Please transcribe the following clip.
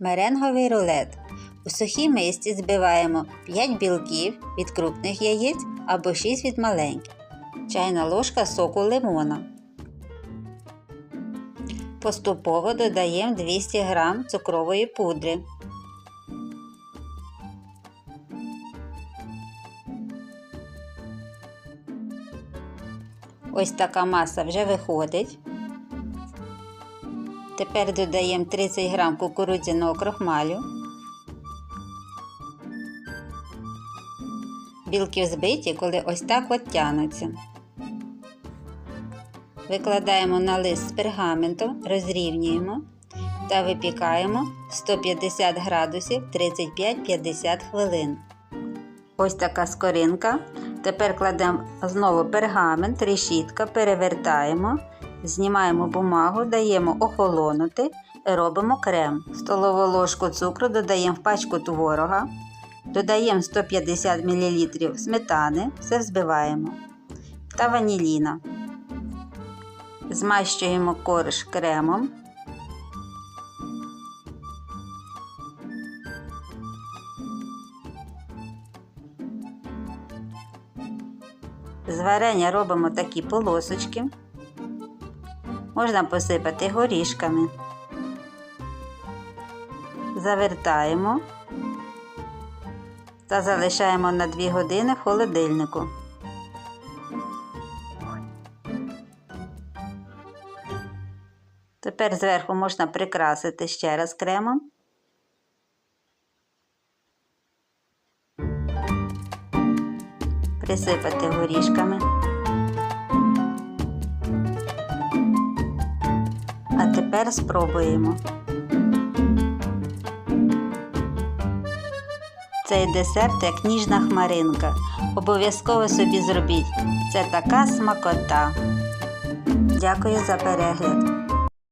Меренговий рулет. У сухій мисці збиваємо 5 білків від крупних яєць або 6 від маленьких. Чайна ложка соку лимона. Поступово додаємо 200 г цукрової пудри. Ось така маса вже виходить. Тепер додаємо 30 г кукурудзяного крохмалю. Білки взбиті, коли ось так от тянуться. Викладаємо на лист з пергаменту, розрівнюємо та випікаємо 150 градусів 35-50 хвилин. Ось така скоринка. Тепер кладемо знову пергамент, решітка, перевертаємо, знімаємо бумагу, даємо охолонути робимо крем. Столову ложку цукру додаємо в пачку творога, додаємо 150 мл сметани, все взбиваємо та ваніліна. Змащуємо корж кремом. З варення робимо такі полосочки. Можна посипати горішками. Завертаємо та залишаємо на 2 години в холодильнику. Тепер зверху можна прикрасити ще раз кремом. Присипати горішками. Тепер спробуємо. Цей десерт як ніжна хмаринка. Обов'язково собі зробіть. Це така смакота. Дякую за перегляд.